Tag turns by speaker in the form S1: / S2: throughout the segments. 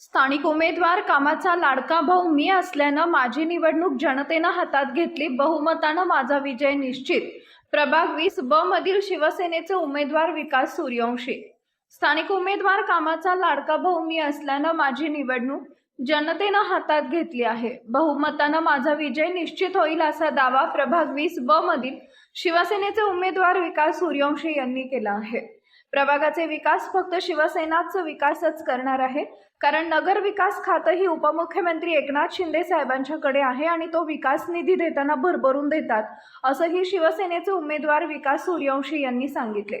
S1: स्थानिक उमेदवार कामाचा लाडका भाऊ मी असल्यानं माझी निवडणूक जनतेनं हातात घेतली बहुमतानं माझा विजय निश्चित. प्रभाग वीस ब मधील शिवसेनेचे उमेदवार विकास सूर्यवंशी. स्थानिक उमेदवार कामाचा लाडका भाऊ मी असल्यानं माझी निवडणूक जनतेनं हातात घेतली आहे. बहुमतानं माझा विजय निश्चित होईल असा दावा प्रभाग वीस ब मधील शिवसेनेचे उमेदवार विकास सूर्यवंशी यांनी केला आहे. प्रभागाचे विकास फक्त शिवसेनाच विकासच करणार आहे. कारण नगर विकास खातं ही उपमुख्यमंत्री एकनाथ शिंदे साहेबांच्याकडे आहे आणि तो विकास निधी देताना भरभरून देतात असंही शिवसेनेचे उमेदवार विकास सूर्यवंशी यांनी सांगितले.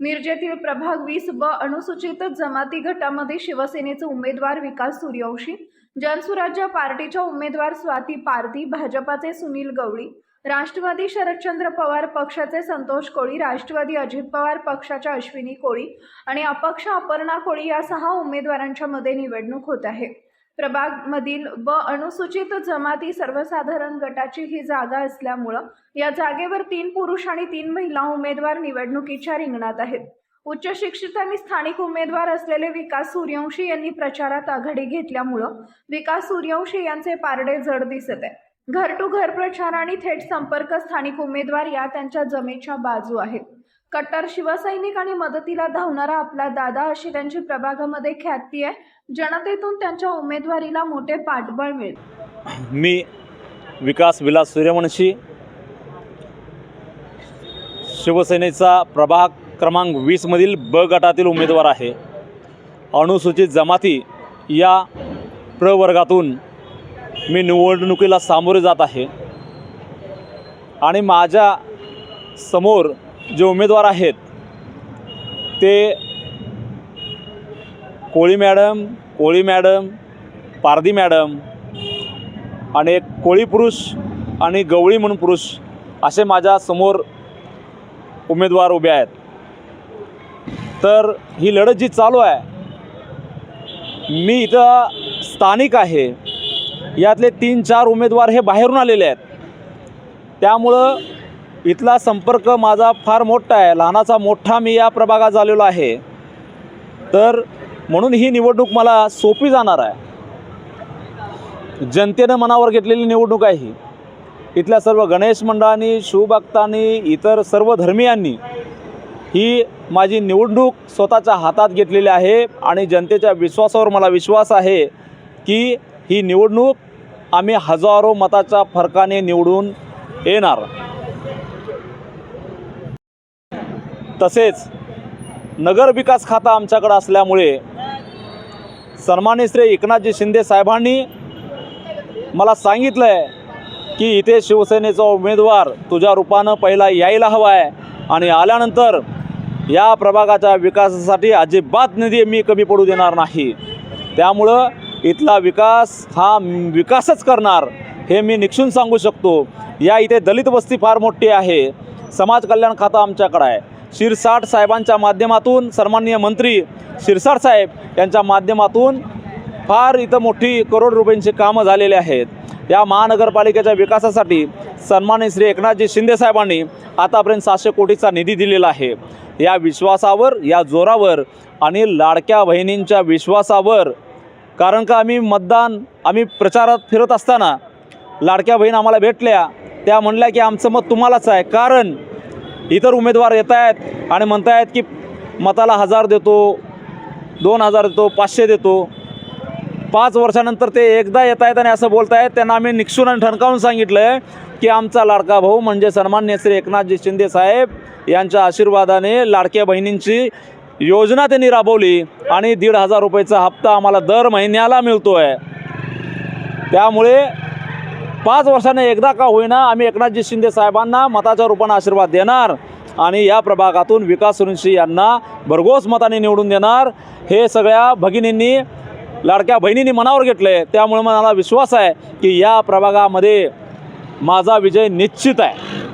S1: मिरजेतील प्रभाग वीस ब अनुसूचित जमाती गटामध्ये शिवसेनेचे उमेदवार विकास सूर्यवंशी जनसुराज्य पार्टीच्या उमेदवार स्वाती पारधी भाजपाचे सुनील गवळी राष्ट्रवादी शरदचंद्र पवार पक्षाचे संतोष कोळी राष्ट्रवादी अजित पवार पक्षाच्या अश्विनी कोळी आणि अपक्ष अपर्णा कोळी या सहा उमेदवारांच्या मध्ये निवडणूक होत आहे. प्रभागमधील ब अनुसूचित जमाती सर्वसाधारण गटाची ही जागा असल्यामुळं या जागेवर तीन पुरुष आणि तीन महिला उमेदवार निवडणुकीच्या रिंगणात आहेत. उच्च शिक्षित आणि स्थानिक उमेदवार असलेले विकास सूर्यवंशी यांनी प्रचारात आघाडी घेतल्यामुळं विकास सूर्यवंशी यांचे पारडे जड दिसत आहे घर टू घर प्रचार आणि थेट संपर्क स्थानिक उमेदवार या त्यांच्या जमेच्या बाजू आहेत. कट्टर शिवसैनिक आणि मदतीला धावणारा आपला दादा अशी त्यांची प्रभागामध्ये ख्याती आहे. जनतेतून त्यांच्या उमेदवारीला मोठे पाठबळ मिळेल.
S2: मी विकास विलास सूर्यवंशी शिवसेनेचा प्रभाग क्रमांक वीसमधील ब गटातील उमेदवार आहे. अनुसूचित जमाती या प्रवर्गातून मी निवडणुकीला सामोरे जात आहे. आणि माझ्यासमोर जे उमेदवार आहेत ते Koli madam Koli madam Pardhi madam आणि एक कोळी पुरुष आणि गवळी म्हणून पुरुष असे माझ्यासमोर उमेदवार उभे आहेत. तर ही लढत जी चालू आहे मी इथं स्थानिक आहे. यातले तीन चार उमेदवार हे बाहेरून आलेले आहेत. त्यामुळं इथला संपर्क माझा फार मोठा आहे. लहानाचा मोठा मी या प्रभागात झालेलो आहे. तर म्हणून ही निवडणूक मला सोपी जाणार आहे. जनतेनं मनावर घेतलेली निवडणूक आहे ही. इथल्या सर्व गणेश मंडळांनी शिवभक्तांनी इतर सर्व धर्मियांनी ही माझी निवडणूक स्वतःच्या हातात घेतलेली आहे आणि जनतेच्या विश्वासावर मला विश्वास आहे की ही निवडणूक आम्ही हजारो मताच्या फरकाने निवडून येणार. तसेच नगर विकास खातं आमच्याकडं असल्यामुळे सन्मानित श्री एकनाथजी शिंदे साहेबांनी मला सांगितलं आहे की इथे शिवसेनेचा उमेदवार तुझ्या रूपानं पहिला यायला हवा आहे आणि आल्यानंतर या प्रभागाच्या विकासासाठी अजिबात निधी मी कमी पडू देणार नाही. त्यामुळं इथला विकास हा विकासच करणार हे मी निक्षून सांगू शकतो. या इथे दलित वस्ती फार मोठी आहे. समाज कल्याण खातं आमच्याकडं आहे. शिरसाट साहेबांच्या माध्यमातून सन्माननीय मंत्री शिरसाट साहेब यांच्या माध्यमातून फार इथं मोठी करोड रुपयांची कामं झालेली आहेत. या महानगरपालिकेच्या विकासासाठी सन्माननीय श्री एकनाथजी शिंदे साहेबांनी आतापर्यंत सातशे कोटीचा निधी दिलेला आहे. या विश्वासावर या जोरावर आणि लाडक्या बहिणींच्या विश्वासावर कारण का आम्ही मतदान आम्ही प्रचारात फिरत असताना लाडक्या बहीण आम्हाला भेटल्या. त्या म्हणल्या की आमचं मत तुम्हालाच आहे. कारण इतर उमेदवार येत आहेत आणि म्हणत आहेत की मताला हजार देतो दोन हजार देतो पाचशे देतो. पाच वर्षानंतर ते एकदा येत आहेत आणि असं बोलत आहेत त्यांना आम्ही निक्षून आणि ठणकावून सांगितलं आहे की आमचा लाडका भाऊ म्हणजे सन्मान्य श्री एकनाथजी शिंदे साहेब यांच्या आशीर्वादाने लाडक्या बहिणींची योजना त्यांनी राबवली आणि दीड हजार रुपयेचा हप्ता आम्हाला दर महिन्याला मिळतो आहे त्यामुळे पाच वर्षाने एकदा का होईना आम्ही एकनाथजी शिंदे साहेबांना मताच्या रूपानं आशीर्वाद देणार आणि या प्रभागातून विकास सुनिश्ची यांना भरघोस मताने निवडून देणार. हे सगळ्या भगिनींनी लाडक्या बहिणींनी मनावर घेतलं. आहे त्यामुळे मला विश्वास आहे की या प्रभागामध्ये माझा विजय निश्चित आहे.